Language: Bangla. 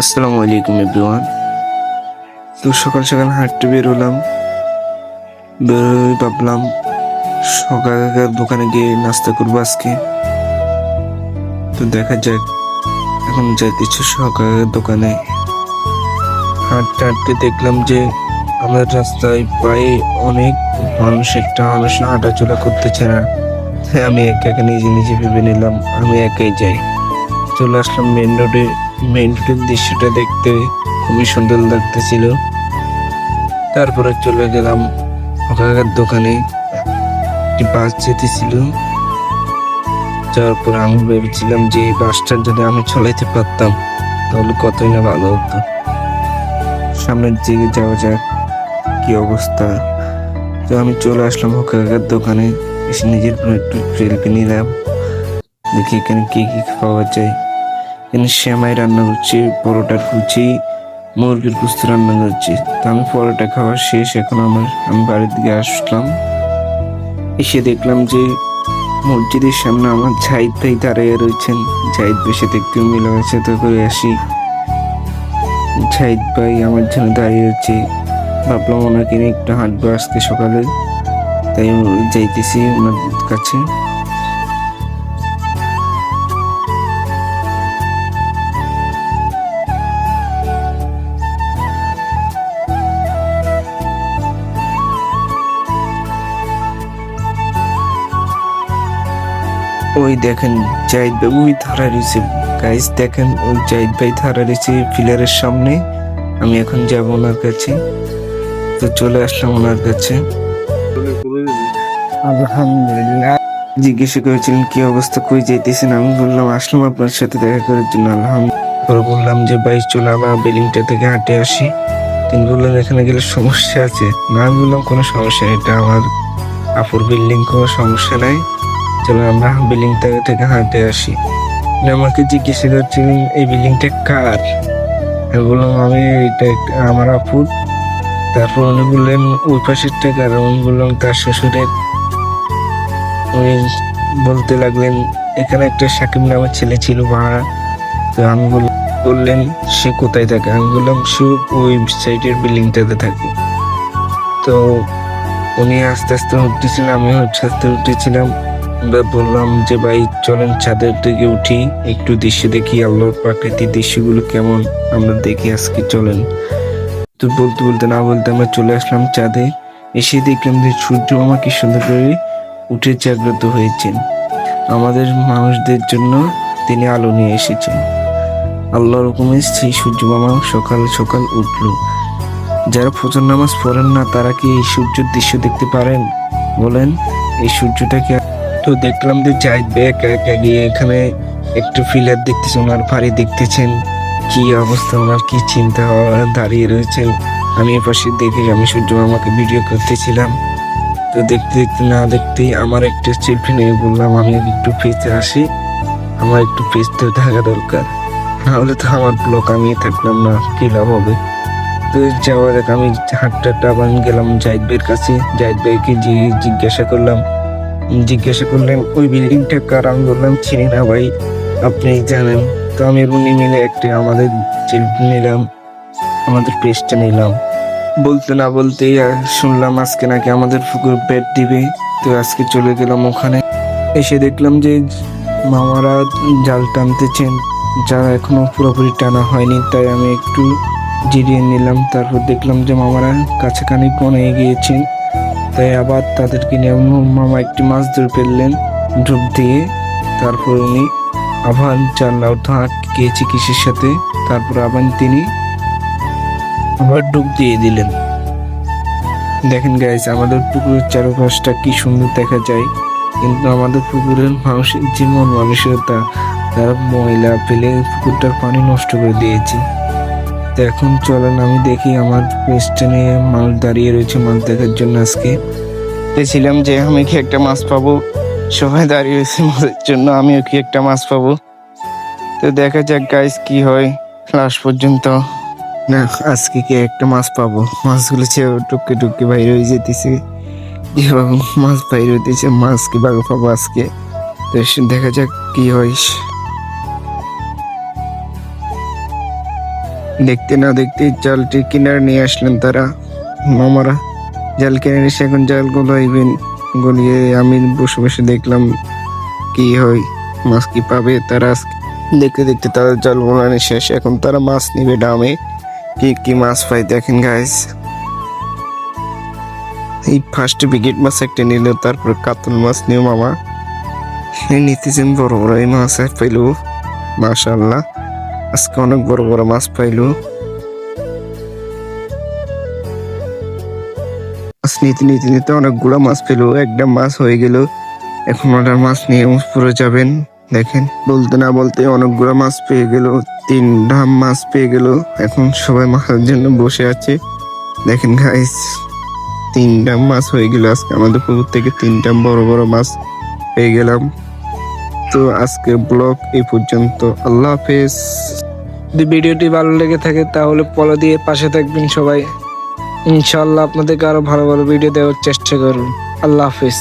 আসসালামু আলাইকুম, এভরিওয়ান। তো সকাল সকাল হাঁটতে বের বেরোলাম বেরোই ভাবলাম, সকাল দোকানে গিয়ে নাস্তা করব আজকে। তো দেখা যাক, এখন যাইতেছি সকাল দোকানে। হাঁটতে হাঁটতে দেখলাম যে, আমাদের রাস্তায় প্রায় অনেক মানুষ একটা মানুষ হাঁটাচলা করতেছে না। আমি একা একা নিজে নিজে ভেবে নিলাম, আমি একাই যাই। চলে আসলাম মেন রোডে রোডের দৃশ্যটা দেখতে খুবই সুন্দর লাগতেছিল। তারপরে চলে গেলাম কাকার দোকানে। একটি বাস যেতেছিল। যাওয়ার পর আমি ভেবেছিলাম যে এই বাসটা যদি আমি চলাইতে পারতাম, তাহলে কতই না ভালো হতো। সামনের দিকে যাওয়া যাক, কি অবস্থা। তো আমি চলে আসলাম কাকার দোকানে। এসে নিজের একটু সেলফি নিলাম। দেখি এখানে কি কি পাওয়া যায়। এখানে শ্যামাই রান্না করছি পরোটার কুচি, মুরগির কুস্তি রান্না করছি। তো আমি পরোটা খাওয়া শেষ, এখন আমার, আমি বাড়ির দিকে আসলাম। এসে দেখলাম যে মসজিদের সামনে আমার জাহিদ ভাই দাঁড়িয়ে রয়েছেন। জাহিদ ভাইয়ের সাথে একটু তো করে আসি। জাহিদ ভাই আমার জন্য দাঁড়িয়ে রয়েছে। ভাবলাম ওনাকে নিয়ে একটু হাঁটবো আজকে সকালে। তাই যাইতেছি ওনার কাছে। ওই দেখেন, জাহিদ ভাই, ওই ধারা রয়েছে। গাইজ দেখেন, ওই জাহিদ ভাই ধারা রয়েছে ফিলারের সামনে। আমি এখন যাব ওনার কাছে। তো চলে আসলাম ওনার কাছে। আলহামদুলিল্লাহ। জিজ্ঞেস করেছিলেন, কি অবস্থা, কই যাইতেছেন? আমি বললাম, আসলাম আপনার সাথে দেখা করার জন্য। আলহামদুলিল্লাহ। বললাম যে, ভাই, চলে আমরা বিল্ডিংটা থেকে হাঁটে আসি। তিনি বললেন, এখানে গেলে সমস্যা আছে? না, আমি বললাম, কোনো সমস্যা নেই। এটা আমার আপুর বিল্ডিং কোনো সমস্যা নাই। চলো আমরা বিল্ডিংটা থেকে হাঁটে আসি। আমাকে জিজ্ঞেস করছিলেন এই বিল্ডিংটা কার? আমি বললাম, আমি এটা আমার আপুর। তারপর উনি বললেন, ওই পাশেরটা কার? আমি বললাম, তার শ্বশুরের। উনি বলতে লাগলেন, এখানে একটা সাকিব নামের ছেলে ছিল ভাড়া তো আমি বল- বললেন, সে কোথায় থাকে? আমি বললাম, সে ওই সাইডের বিল্ডিংটাতে থাকে। তো উনি আস্তে আস্তে উঠতেছিলেন আমিও আস্তে আস্তে উঠেছিলাম আমরা বললাম যে ভাই, চলেন ছাদের দিকে উঠি, একটু দৃশ্য দেখি আল্লাহর প্রাকৃতিক দৃশ্যগুলো কেমন। আমরা দেখি আজকে চলেন। তো বলতে বলতে না বলতে আমরা চলে আসলাম চাঁদে এসে দেখলাম যে সূর্য মামা কি সুন্দর করে উঠে জাগ্রত হয়েছেন। আমাদের মানুষদের জন্য তিনি আলো নিয়ে এসেছেন। আল্লাহর হুকুমে সেই সূর্য মামা সকাল সকাল উঠল। যারা ফজর নামাজ পড়েন না, তারা কি এই সূর্যের দৃশ্য দেখতে পারেন? বলেন, এই সূর্যটাকে তো দেখলাম যে জাহিদ ভাই একা একা গিয়ে এখানে একটু ফিলার দেখতেছেন ওনার বাড়ি দেখতেছেন। কি অবস্থা, ওনার কি চিন্তা দাঁড়িয়ে রয়েছেন। আমি এ পাশে দেখে, আমি সূর্য আমাকে ভিডিও করতেছিলাম। তো দেখতে দেখতে, না দেখতেই আমার একটা সেলফি নিয়ে বললাম, আমি একটু ফেসে আসি। আমার একটু ফেসতে থাকা দরকার। নাহলে তো আমার ব্লক আমি থাকলাম না কি লাভ হবে? তো যাওয়া দেখ আমি হাঁটটা আবার গেলাম জাহিদ ভাইয়ের কাছে। জাহিদ ভাইকে জিজ্ঞাসা করলাম জিজ্ঞাসা করলেন, ওই বিল্ডিংটা কার? আমি বললাম, চিনি না ভাই, আপনি জানেন। তো আমি উনি মিলে একটা আমাদের নিলাম, আমাদের পেজটা নিলাম। বলতে না বলতেই শুনলাম আজকে নাকি আমাদের পুকুর বেড দিবে। তো আজকে চলে গেলাম ওখানে। এসে দেখলাম যে মামারা জাল টানতেছেন যারা এখনও পুরোপুরি টানা হয়নি। তাই আমি একটু জিরিয়ে নিলাম। তারপর দেখলাম যে মামারা কাছাকাছি কোণে গিয়েছেন। তাই আবার তাদেরকে নিয়ে মামা একটি মাছ ধরে ফেললেন। ডুব দিয়ে তারপর উনি আবার জানলা অর্থ গিয়েছে কিসের সাথে তারপর আবার তিনি আবার ডুব দিয়ে দিলেন। দেখেন গাইজ আমাদের পুকুরের চারপাশটা কি সুন্দর দেখা যায়। কিন্তু আমাদের পুকুরের মানুষের জীবন মানসিকতা, তারা ময়লা ফেলে পুকুরটার পানি নষ্ট করে দিয়েছে। তো এখন চলেন, আমি দেখি আমার নিয়ে মানুষ দাঁড়িয়ে রয়েছে মাছ দেখার জন্য আজকে। ছিলাম যে আমি কি একটা মাছ পাবো? সবাই দাঁড়িয়ে রয়েছে মাছের জন্য, আমিও কি একটা মাছ পাবো? তো দেখা যাক গাইস কি হয় লাস্ট পর্যন্ত। না, আজকে কি একটা মাছ পাবো? মাছগুলো সে টুককে টুককে বাইরে হয়ে যেতেছে। যেভাবে মাছ বাইরে হইতেছে, মাছ কি বাঘ পাবো আজকে? তো দেখা যাক কি হয়। দেখতে না দেখতে জালটি কিনারে নিয়ে আসলেন তারা। মামারা, জাল কিনে এসে এখন জাল গলাইবেন গলিয়ে আমি বসে বসে দেখলাম কি হয়, মাছ কি পাবে তারা দেখতে দেখতে তাদের জাল গোলানো শেষ, এখন তারা মাছ নিবে ডামে। কি কি মাছ পাই দেখেন গাইস এই ফার্স্ট বিকেট মাছ একটা নিল, তারপর কাতল মাছ নিও মামা। নিতেছেন বড় বড় এই মাছ পাইলো। মাশাল্লাহ আজকে অনেক বড় বড় মাছ পাইলো। মাছ নিতে নিতে নিতে অনেকগুলো মাছ পেল একটা মাছ হয়ে গেল। এখন ওটার মাছ নিয়ে পুরো যাবেন, দেখেন। বলতে না বলতে অনেকগুলো মাছ পেয়ে গেল, তিন ধাম মাছ পেয়ে গেল। এখন সবাই মাছের জন্য বসে আছে। দেখেন গাইস তিনটা মাছ হয়ে গেল আজকে। আমাদের পুকুর থেকে তিন তিনটা বড় বড় মাছ পেয়ে গেলাম। তো আজকের ব্লগ এই পর্যন্ত। আল্লাহ হাফেজ। যদি ভিডিওটি ভালো লেগে থাকে তাহলে পলো দিয়ে পাশে থাকবেন সবাই। ইনশাল্লাহ আপনাদেরকে আরও ভালো ভালো ভিডিও দেওয়ার চেষ্টা করুন। আল্লাহ হাফিজ।